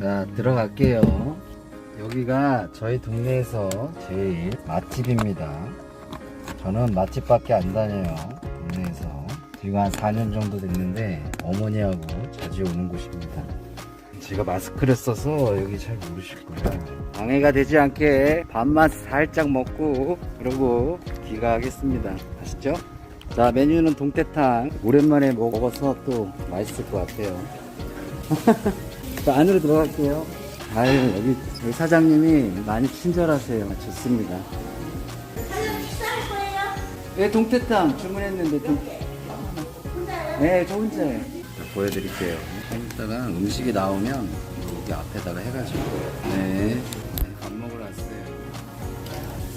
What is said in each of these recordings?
자 들어갈게요. 여기가 저희 동네에서 제일 맛집입니다. 저는 맛집밖에 안 다녀요 동네에서. 지금 한 4년 정도 됐는데 어머니하고 자주 오는 곳입니다. 제가 마스크를 써서 여기 잘 모르실 거예요. 방해가 되지 않게 밥만 살짝 먹고 그러고 귀가하겠습니다. 아시죠? 자 메뉴는 동태탕. 오랜만에 먹어서 또 맛있을 것 같아요 자, 안으로 들어갈게요. 아유, 여기, 여기 사장님이 많이 친절하세요. 좋습니다. 사장님 식사할 거예요? 네, 동태탕 주문했는데, 동... 혼자요? 네, 저 혼자예요. 자, 보여드릴게요. 좀 이따가 음식이 나오면 여기 앞에다가 해가지고. 네. 네, 밥 먹으러 왔어요.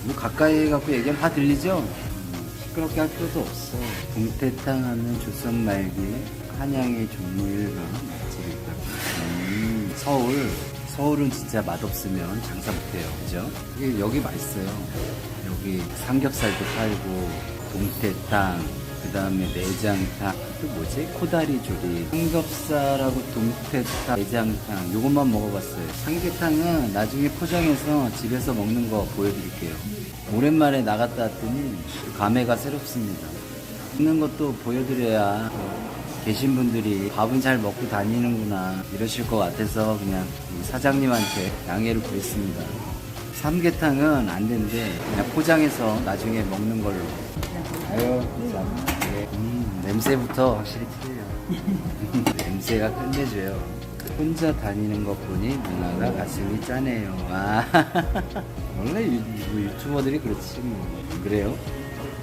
뭐 가까이 갖고 얘기하면 다 들리죠? 음, 시끄럽게 할 필요도 없어. 동태탕 하면 조선 말기 한양의 종류가 맛집이 있다고. 음, 서울. 서울은 진짜 맛없으면 장사 못해요. 그죠? 이게 여기 맛있어요. 여기 삼겹살도 팔고, 동태탕, 그 다음에 내장탕, 또 뭐지? 코다리 조리, 삼겹살하고 동태탕, 내장탕, 요것만 먹어봤어요. 삼계탕은 나중에 포장해서 집에서 먹는 거 보여드릴게요. 오랜만에 나갔다 왔더니 감회가 새롭습니다. 먹는 것도 보여드려야 계신 분들이 밥은 잘 먹고 다니는구나 이러실 것 같아서 그냥 이 사장님한테 양해를 구했습니다. 삼계탕은 안 된대 그냥 포장해서 나중에 먹는 걸로. 아유, 참. 네. 음, 냄새부터 확실히 틀려요. 냄새가 끝내줘요. 혼자 다니는 것 보니 누나가 가슴이 짜네요. 아, 원래 유, 뭐 유튜버들이 그렇지 뭐. 그래요?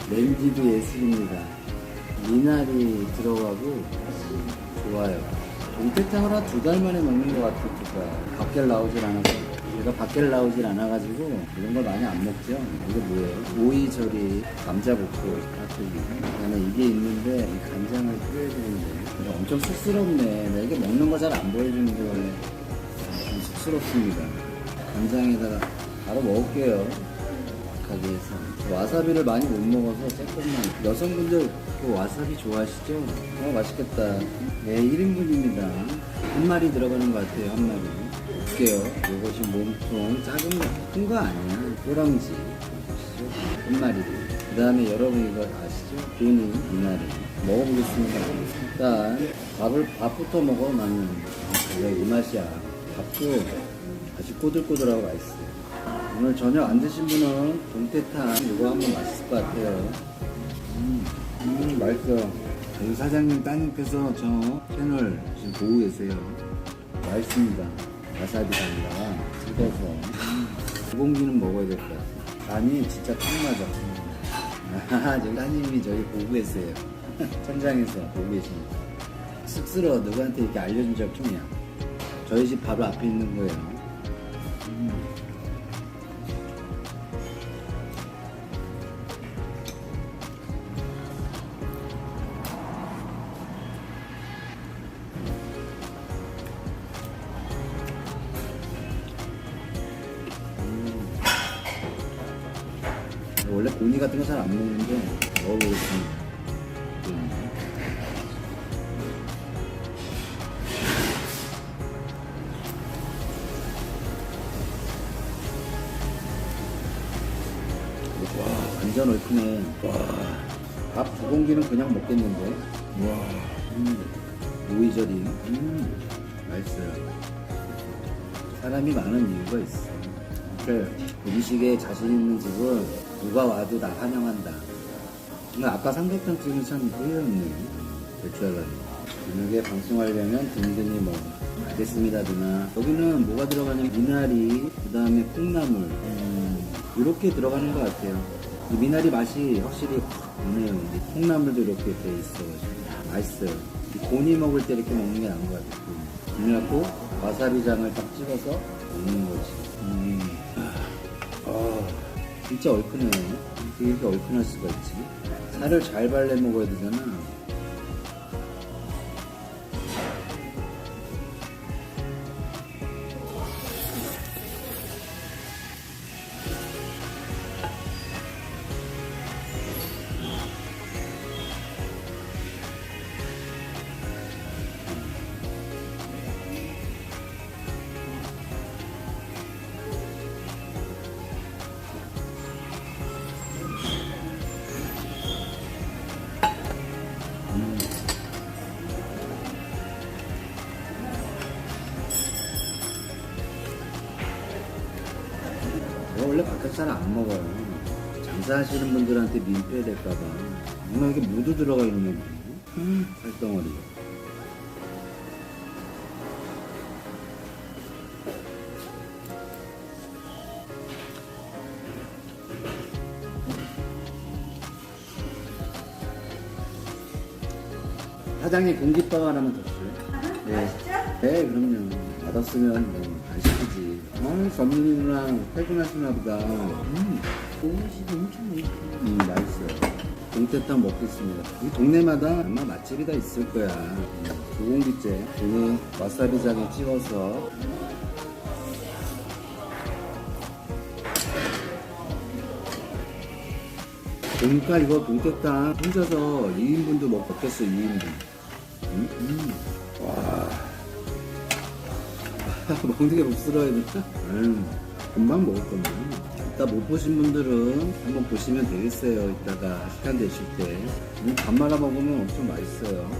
렌지도 예술입니다. 미나리 들어가고 좋아요. 동태탕을 한 두 달 만에 먹는 것. 제가 밖에 나오질 않아서. 제가 밖에 나오질 않아가지고 이런 걸 많이 안 먹죠. 이게 뭐예요? 오이절이, 감자볶음, 깍두기. 나는 이게 있는데 이 간장을 이거 엄청 쑥스럽네. 나 이게 먹는 거 잘 안 보여주는데 원래 좀 쑥스럽습니다. 간장에다가 바로 먹을게요. 가게 해서 와사비를 많이 못 먹어서 조금만 여성분들 그 와사비 좋아하시죠? 어 맛있겠다. 네 1인분입니다. 한 마리 들어가는 것 같아요 한 마리. 볼게요? 요것이 몸통 작은 거 큰 거 아니야 꼬랑지. 보시죠. 한 마리. 그 다음에 여러분 이거 아시죠? 비니 미나리. 먹어보겠습니다. 일단 밥을 밥부터 먹어 나는. 그래 이 맛이야. 밥도 아주 꼬들꼬들하고 맛있어요. 오늘 저녁 안 드신 분은 동태탕 이거 한번 맛있을 것 같아요. 음, 음 맛있어요. 여기 사장님 따님께서 저 채널 지금 보고 계세요. 맛있습니다. 와사비 담가 찍어서 음, 두 공기는 먹어야 될 것 같아요. 간이 진짜 딱 맞아. 아, 저기 따님이 저기 보고 계세요. 천장에서 보고 계십니다. 쑥스러워 누구한테 이렇게 알려준 적 처음이야. 저희 집 바로 앞에 있는 거예요. 원래 고니 같은 거 잘 안 먹는데 먹어보겠습니다. 음. 와, 완전 얼큰해. 와, 밥 두 공기는 그냥 먹겠는데. 와, 음, 오이절이. 음, 맛있어요. 사람이 많은 이유가 있어. 그래, 음식에 자신 있는 집은 누가 와도 나 환영한다. 근데 아까 삼계탕 집은 참. 될줄 알았네. 저녁에 방송하려면 든든히 먹어. 알겠습니다, 누나. 여기는 뭐가 들어가냐면 미나리, 그 다음에 콩나물. 음, 이렇게 들어가는 것 같아요. 이 미나리 맛이 확실히 확 오네요. 이 콩나물도 이렇게 돼 있어가지고. 맛있어요. 이 고니 먹을 때 이렇게 먹는 게 나은 것 같아요. 그래갖고 와사비장을 딱 찍어서 먹는 거지. 음. 아, 진짜 얼큰해. 이렇게 얼큰할 수가 있지? 살을 잘 발라 먹어야 되잖아. 잘안 먹어요. 장사하시는 분들한테 민폐 될까봐. 정말 이게 무도 들어가 있는 거 음, 살덩어리. 사장님 공깃밥 하나만 더 줘요. 네. 맛있죠? 네, 그럼요. 맛없으면 뭐, 안 시키지. 어, 점님이랑 퇴근하시나 보다. 음, 옷이 엄청 예뻐. 음, 맛있어요. 동태탕 먹겠습니다. 이 동네마다 아마 맛집이 다 있을 거야. 음, 두 공기째. 오늘 와사비장에 찍어서. 보니까 이거 동태탕 혼자서 2인분도 못 먹겠어, 2인분. 음, 음. 와. 먹는 게 복스러워야 되나? 음, 금방 먹을 건데. 이따 못 보신 분들은 한번 보시면 되겠어요. 이따가 시간 되실 때. 음, 밥 말아 먹으면 엄청 맛있어요.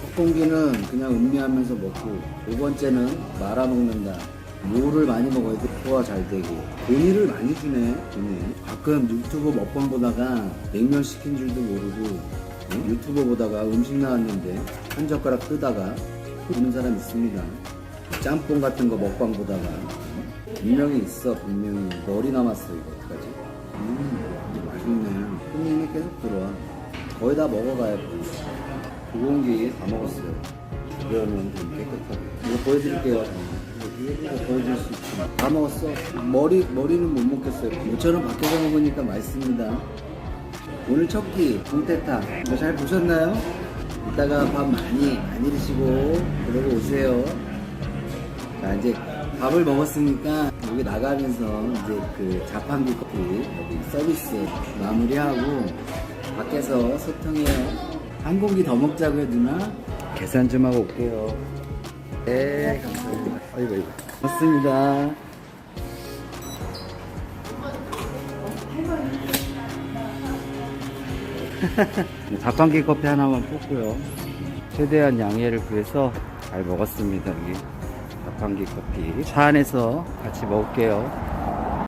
첫 공기는 그냥 음미하면서 먹고, 두 번째는 말아 먹는다. 무를 많이 먹어야 돼. 소화 잘 되고. 돈이를 많이 주네, 돈이. 가끔 유튜브 먹방 보다가 냉면 시킨 줄도 모르고, 응? 유튜브 보다가 음식 나왔는데, 한 젓가락 뜨다가, 보는 사람 있습니다. 짬뽕 같은 거 먹방 보다가 분명히 있어 분명히. 머리 남았어 이거 어떡하지? 음 맛있네. 손님이 계속 들어와. 거의 다 먹어가야 돼. 두 공기 다 먹었어요. 그러면 좀 깨끗하게. 이거 보여드릴게요. 이거 보여줄 수 있지 다 먹었어. 머리, 머리는 못 먹겠어요. 모처럼 밖에서 먹으니까 맛있습니다. 오늘 첫 끼 동태탕. 잘 보셨나요? 이따가 밥 많이 많이 드시고 그러고 오세요 자 이제 밥을 먹었으니까 여기 나가면서 이제 그 자판기 커피 여기 서비스 마무리하고 밖에서 소통해요 한 공기 더 먹자고 해 누나. 계산 좀 하고 올게요. 네 감사합니다. 아이고 아이고. 고맙습니다. 자판기 커피 하나만 뽑고요. 최대한 양해를 구해서 잘 먹었습니다 여기 자판기 커피. 차 안에서 같이 먹을게요